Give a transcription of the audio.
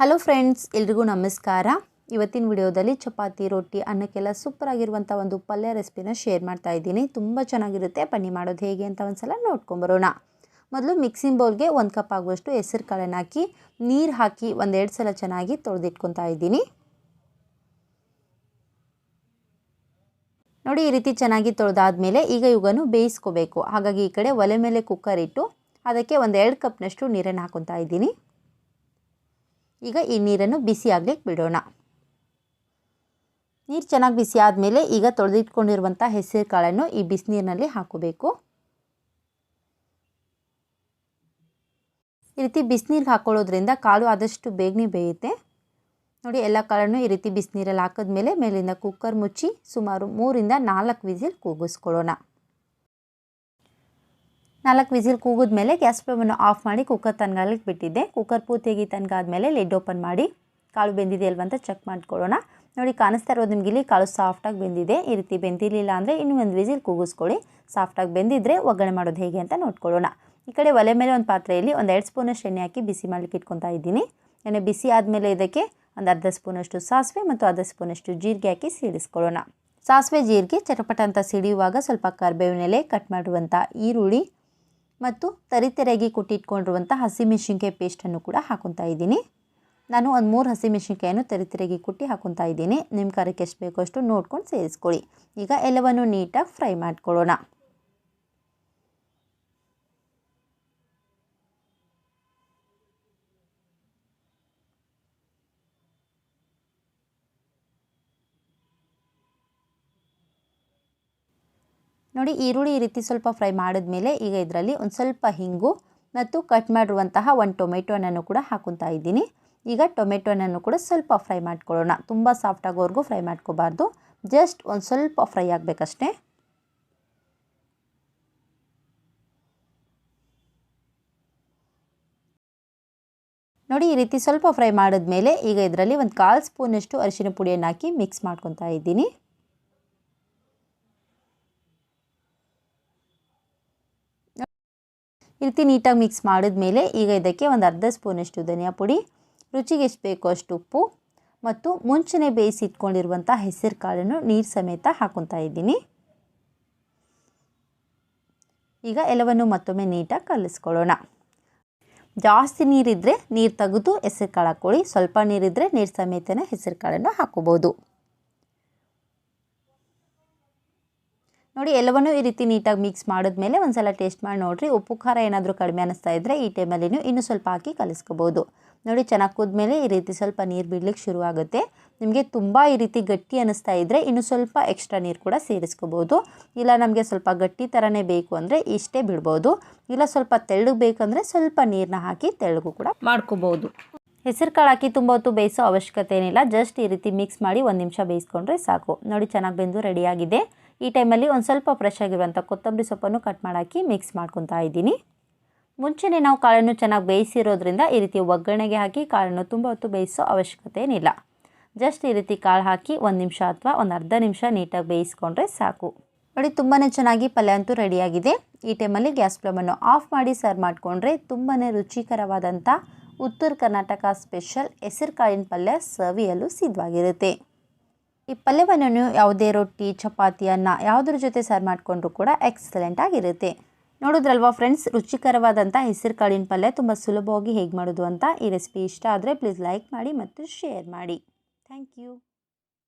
Hello friends ಎಲ್ರಿಗೂ ನಮಸ್ಕಾರ. ಇವತ್ತಿನ ವಿಡಿಯೋದಲ್ಲಿ ಚಪಾತಿ, ರೊಟ್ಟಿ, ಅನ್ನಕ್ಕೆಲ್ಲ ಸೂಪರ್ ಆಗಿರುವಂಥ ಒಂದು ಪಲ್ಯ ರೆಸಿಪಿನ ಶೇರ್ ಮಾಡ್ತಾ ಇದ್ದೀನಿ. ತುಂಬ ಚೆನ್ನಾಗಿರುತ್ತೆ. ಬನ್ನಿ ಮಾಡೋದು ಹೇಗೆ ಅಂತ ಒಂದ್ಸಲ ನೋಡ್ಕೊಂಬರೋಣ ಮೊದಲು ಮಿಕ್ಸಿಂಗ್ ಬೌಲ್ಗೆ ಒಂದು ಕಪ್ ಆಗುವಷ್ಟು ಹೆಸರು ಕಾಳನ್ನು ಹಾಕಿ, ನೀರು ಹಾಕಿ ಒಂದೆರಡು ಸಲ ಚೆನ್ನಾಗಿ ತೊಳೆದಿಟ್ಕೊತಾ ಇದ್ದೀನಿ. ನೋಡಿ ಈ ರೀತಿ ಚೆನ್ನಾಗಿ ತೊಳೆದಾದ್ಮೇಲೆ ಈಗ ಇವುಗಳನ್ನು ಬೇಯಿಸ್ಕೋಬೇಕು. ಹಾಗಾಗಿ ಈ ಕಡೆ ಒಲೆ ಮೇಲೆ ಕುಕ್ಕರ್ ಇಟ್ಟು ಅದಕ್ಕೆ ಒಂದು ಎರಡು ಕಪ್ನಷ್ಟು ನೀರನ್ನು ಹಾಕೊತಾ ಇದ್ದೀನಿ. ಈಗ ಈ ನೀರನ್ನು ಬಿಸಿ ಆಗ್ಲಿಕ್ಕೆ ಬಿಡೋಣ. ನೀರು ಚೆನ್ನಾಗಿ ಬಿಸಿ ಆದಮೇಲೆ ಈಗ ತೊಳೆದಿಟ್ಕೊಂಡಿರುವಂಥ ಹೆಸರು ಕಾಳನ್ನು ಈ ಬಿಸಿನೀರಿನಲ್ಲಿ ಹಾಕೋಬೇಕು. ಈ ರೀತಿ ಬಿಸಿನೀರಿಗೆ ಹಾಕೊಳ್ಳೋದ್ರಿಂದ ಕಾಳು ಆದಷ್ಟು ಬೇಗನೆ ಬೇಯುತ್ತೆ. ನೋಡಿ, ಎಲ್ಲ ಕಾಳನ್ನು ಈ ರೀತಿ ಬಿಸಿನೀರಲ್ಲಿ ಹಾಕಿದ್ಮೇಲೆ ಮೇಲಿಂದ ಕುಕ್ಕರ್ ಮುಚ್ಚಿ ಸುಮಾರು ಮೂರಿಂದ ನಾಲ್ಕು ವಿಸಿಲ್ ಕೂಗಿಸ್ಕೊಳ್ಳೋಣ. ನಾಲ್ಕು ವಿಸಿಲ್ ಕೂಗಿದ್ಮೇಲೆ ಗ್ಯಾಸ್ ಫ್ಲೇಮನ್ನು ಆಫ್ ಮಾಡಿ ಕುಕ್ಕರ್ ತನಗಾಗಲಿಕ್ಕೆ ಬಿಟ್ಟಿದ್ದೆ. ಕುಕ್ಕರ್ ಪೂರ್ತಿಯಾಗಿ ಮೇಲೆ ಲಿಡ್ ಓಪನ್ ಮಾಡಿ. ಕಾಳು ಬೆಂದಿದೆ ಅಲ್ವಂತ ಚೆಕ್ ಮಾಡ್ಕೊಳ್ಳೋಣ. ನೋಡಿ, ಕಾಣಿಸ್ತಾ ಇರೋದು ನಿಮಗೆ ಇಲ್ಲಿ ಕಾಳು ಸಾಫ್ಟಾಗಿ ಬೆಂದಿದೆ. ಈ ರೀತಿ ಬೆಂದಿರಲಿಲ್ಲ ಅಂದರೆ ಇನ್ನೂ ಒಂದು ವಿಸಿಲ್ ಕೂಗಿಸ್ಕೊಳ್ಳಿ. ಸಾಫ್ಟಾಗಿ ಬೆಂದಿದ್ರೆ ಒಗ್ಗರಣೆ ಮಾಡೋದು ಹೇಗೆ ಅಂತ ನೋಡ್ಕೊಳ್ಳೋಣ. ಈ ಕಡೆ ಒಲೆ ಮೇಲೆ ಒಂದು ಪಾತ್ರೆಯಲ್ಲಿ ಒಂದು ಎರಡು ಸ್ಪೂನಷ್ಟು ಎಣ್ಣೆ ಹಾಕಿ ಬಿಸಿ ಮಾಡಲಿಕ್ಕೆ ಇಟ್ಕೊತಾ ಇದ್ದೀನಿ. ಎಣ್ಣೆ ಬಿಸಿ ಆದಮೇಲೆ ಇದಕ್ಕೆ ಒಂದು ಅರ್ಧ ಸ್ಪೂನಷ್ಟು ಸಾಸಿವೆ ಮತ್ತು ಅರ್ಧ ಸ್ಪೂನಷ್ಟು ಜೀರಿಗೆ ಹಾಕಿ ಸೀಡಿಸ್ಕೊಳ್ಳೋಣ. ಸಾಸಿವೆ, ಜೀರಿಗೆ, ಚಟಪಟ ಅಂತ ಸಿಡಿಯುವಾಗ ಸ್ವಲ್ಪ ಕರ್ಬೇವಿನೆಲೆ ಕಟ್ ಮಾಡುವಂಥ ಈರುಳ್ಳಿ ಮತ್ತು ತರಿತರಿಯಾಗಿ ಕುಟ್ಟಿಟ್ಕೊಂಡಿರುವಂಥ ಹಸಿಮೆಣಸಿನ್ಕಾಯಿ ಪೇಸ್ಟನ್ನು ಕೂಡ ಹಾಕೊತಾ ಇದ್ದೀನಿ. ನಾನು ಒಂದು ಮೂರು ಹಸಿಮೆಣಸಿನ್ಕಾಯನ್ನು ತರಿತೆರೆಗೆ ಕುಟ್ಟಿ ಹಾಕೊತಾ ಇದ್ದೀನಿ. ನಿಮ್ಮ ಖಾರಕ್ಕೆ ಎಷ್ಟು ಬೇಕೋ ಅಷ್ಟು ನೋಡ್ಕೊಂಡು ಸೇರಿಸ್ಕೊಳ್ಳಿ. ಈಗ ಎಲ್ಲವನ್ನು ನೀಟಾಗಿ ಫ್ರೈ ಮಾಡ್ಕೊಳ್ಳೋಣ. ನೋಡಿ ಈರುಳ್ಳಿ ಈ ರೀತಿ ಸ್ವಲ್ಪ ಫ್ರೈ ಮಾಡಿದ್ಮೇಲೆ ಈಗ ಇದರಲ್ಲಿ ಒಂದು ಸ್ವಲ್ಪ ಹಿಂಗು ಮತ್ತು ಕಟ್ ಮಾಡಿರುವಂತಹ ಒಂದು ಟೊಮೆಟೊನನ್ನು ಕೂಡ ಹಾಕೊತಾ ಇದ್ದೀನಿ. ಈಗ ಟೊಮೆಟೊನನ್ನು ಕೂಡ ಸ್ವಲ್ಪ ಫ್ರೈ ಮಾಡ್ಕೊಳ್ಳೋಣ. ತುಂಬ ಸಾಫ್ಟ್ ಆಗೋವರೆಗೂ ಫ್ರೈ ಮಾಡ್ಕೋಬಾರ್ದು. ಜಸ್ಟ್ ಒಂದು ಸ್ವಲ್ಪ ಫ್ರೈ ಆಗಬೇಕಷ್ಟೇ. ನೋಡಿ ಈ ರೀತಿ ಸ್ವಲ್ಪ ಫ್ರೈ ಮಾಡಿದ್ಮೇಲೆ ಈಗ ಇದರಲ್ಲಿ ಒಂದು ಕಾಲು ಸ್ಪೂನಷ್ಟು ಅರಿಶಿನ ಪುಡಿಯನ್ನು ಹಾಕಿ ಮಿಕ್ಸ್ ಮಾಡ್ಕೊತಾ ಇದ್ದೀನಿ. ಈ ರೀತಿ ನೀಟಾಗಿ ಮಿಕ್ಸ್ ಮಾಡಿದ್ಮೇಲೆ ಈಗ ಇದಕ್ಕೆ ಒಂದು ಅರ್ಧ ಸ್ಪೂನಷ್ಟು ಧನಿಯಾ ಪುಡಿ, ರುಚಿಗೆ ಎಷ್ಟು ಬೇಕೋ ಅಷ್ಟು ಉಪ್ಪು ಮತ್ತು ಮುಂಚೆನೇ ಬೇಯಿಸಿ ಇಟ್ಕೊಂಡಿರುವಂಥ ಹೆಸರು ಕಾಳನ್ನು ನೀರು ಸಮೇತ ಹಾಕೊತಾ ಇದ್ದೀನಿ. ಈಗ ಎಲ್ಲವನ್ನು ಮತ್ತೊಮ್ಮೆ ನೀಟಾಗಿ ಕಲಿಸ್ಕೊಳ್ಳೋಣ. ಜಾಸ್ತಿ ನೀರಿದ್ದರೆ ನೀರು ತೆಗೆದು ಹೆಸರು ಕಾಳು ಹಾಕ್ಕೊಳ್ಳಿ ಸ್ವಲ್ಪ ನೀರಿದ್ದರೆ ನೀರು ಸಮೇತನೇ ಹೆಸರು ಕಾಳನ್ನು ಹಾಕೋಬೋದು ನೋಡಿ, ಎಲ್ಲವನ್ನೂ ಈ ರೀತಿ ನೀಟಾಗಿ ಮಿಕ್ಸ್ ಮಾಡಿದ್ಮೇಲೆ ಒಂದು ಸಲ ಟೇಸ್ಟ್ ಮಾಡಿ ನೋಡಿರಿ. ಉಪ್ಪು, ಖಾರ ಏನಾದರೂ ಕಡಿಮೆ ಅನ್ನಿಸ್ತಾ ಇದ್ದರೆ ಈ ಟೈಮಲ್ಲಿ ಇನ್ನೂ ಸ್ವಲ್ಪ ಹಾಕಿ ಕಲಿಸ್ಕೋಬೋದು. ನೋಡಿ, ಚೆನ್ನಾಗಿ ಕುದ್ಮೇಲೆ ಈ ರೀತಿ ಸ್ವಲ್ಪ ನೀರು ಬಿಡ್ಲಿಕ್ಕೆ ಶುರುವಾಗುತ್ತೆ ನಿಮಗೆ ತುಂಬ ಈ ರೀತಿ ಗಟ್ಟಿ ಅನ್ನಿಸ್ತಾ ಇದ್ದರೆ ಇನ್ನೂ ಸ್ವಲ್ಪ ಎಕ್ಸ್ಟ್ರಾ ನೀರು ಕೂಡ ಸೇರಿಸ್ಕೋಬೋದು. ಇಲ್ಲ, ನಮಗೆ ಸ್ವಲ್ಪ ಗಟ್ಟಿ ಥರನೇ ಬೇಕು ಅಂದರೆ ಇಷ್ಟೇ ಬಿಡ್ಬೋದು. ಇಲ್ಲ, ಸ್ವಲ್ಪ ತೆಳ್ಳಗೆ ಬೇಕಂದರೆ ಸ್ವಲ್ಪ ನೀರನ್ನ ಹಾಕಿ ತೆಳ್ಳಗೂ ಕೂಡ ಮಾಡ್ಕೋಬೋದು. ಹೆಸರು ಕಾಳು ಹಾಕಿ ತುಂಬ ಹೊತ್ತು ಬೇಯಿಸೋ ಅವಶ್ಯಕತೆ ಏನಿಲ್ಲ. ಜಸ್ಟ್ ಈ ರೀತಿ ಮಿಕ್ಸ್ ಮಾಡಿ ಒಂದು ನಿಮಿಷ ಬೇಯಿಸ್ಕೊಂಡ್ರೆ ಸಾಕು. ನೋಡಿ, ಚೆನ್ನಾಗಿ ಬೆಂದು ರೆಡಿಯಾಗಿದೆ ಈ ಟೈಮಲ್ಲಿ ಒಂದು ಸ್ವಲ್ಪ ಫ್ರೆಶ್ ಆಗಿರುವಂಥ ಕೊತ್ತಂಬರಿ ಸೊಪ್ಪನ್ನು ಕಟ್ ಮಾಡಾಕಿ ಮಿಕ್ಸ್ ಮಾಡ್ಕೊತಾ ಇದ್ದೀನಿ. ಮುಂಚೆನೇ ನಾವು ಕಾಳನ್ನು ಚೆನ್ನಾಗಿ ಬೇಯಿಸಿರೋದ್ರಿಂದ ಈ ರೀತಿ ಒಗ್ಗರಣೆಗೆ ಹಾಕಿ ಕಾಳನ್ನು ತುಂಬ ಹೊತ್ತು ಬೇಯಿಸೋ ಅವಶ್ಯಕತೆ ಏನಿಲ್ಲ. ಜಸ್ಟ್ ಈ ರೀತಿ ಕಾಳು ಹಾಕಿ ಒಂದು ನಿಮಿಷ ಅಥವಾ ಒಂದು ಅರ್ಧ ನಿಮಿಷ ನೀಟಾಗಿ ಬೇಯಿಸ್ಕೊಂಡ್ರೆ ಸಾಕು. ನೋಡಿ ತುಂಬಾ ಚೆನ್ನಾಗಿ ಪಲ್ಯ ಅಂತೂ ರೆಡಿಯಾಗಿದೆ ಈ ಟೈಮಲ್ಲಿ ಗ್ಯಾಸ್ ಫ್ಲೇಮನ್ನು ಆಫ್ ಮಾಡಿ ಸರ್ವ್ ಮಾಡಿಕೊಂಡ್ರೆ ತುಂಬಾ ರುಚಿಕರವಾದಂಥ ಉತ್ತರ ಕರ್ನಾಟಕ ಸ್ಪೆಷಲ್ ಹೆಸರು ಕಾಳಿನ ಪಲ್ಯ ಸವಿಯಲು ಸಿದ್ಧವಾಗಿರುತ್ತೆ. ಈ ಪಲ್ಯವನ್ನು ಯಾವುದೇ ರೊಟ್ಟಿ, ಚಪಾತಿ, ಅನ್ನ ಯಾವುದ್ರ ಜೊತೆ ಸರ್ವ್ ಮಾಡಿಕೊಂಡ್ರೂ ಕೂಡ ಎಕ್ಸಲೆಂಟ್ ಆಗಿರುತ್ತೆ. ನೋಡಿದ್ರಲ್ವಾ ಫ್ರೆಂಡ್ಸ್ ರುಚಿಕರವಾದಂಥ ಹೆಸರು ಕಾಳಿನ ಪಲ್ಯ ತುಂಬ ಸುಲಭವಾಗಿ ಹೇಗೆ ಮಾಡೋದು ಅಂತ ಈ ರೆಸಿಪಿ ಇಷ್ಟ ಆದರೆ ಪ್ಲೀಸ್ ಲೈಕ್ ಮಾಡಿ ಮತ್ತು ಶೇರ್ ಮಾಡಿ. Thank you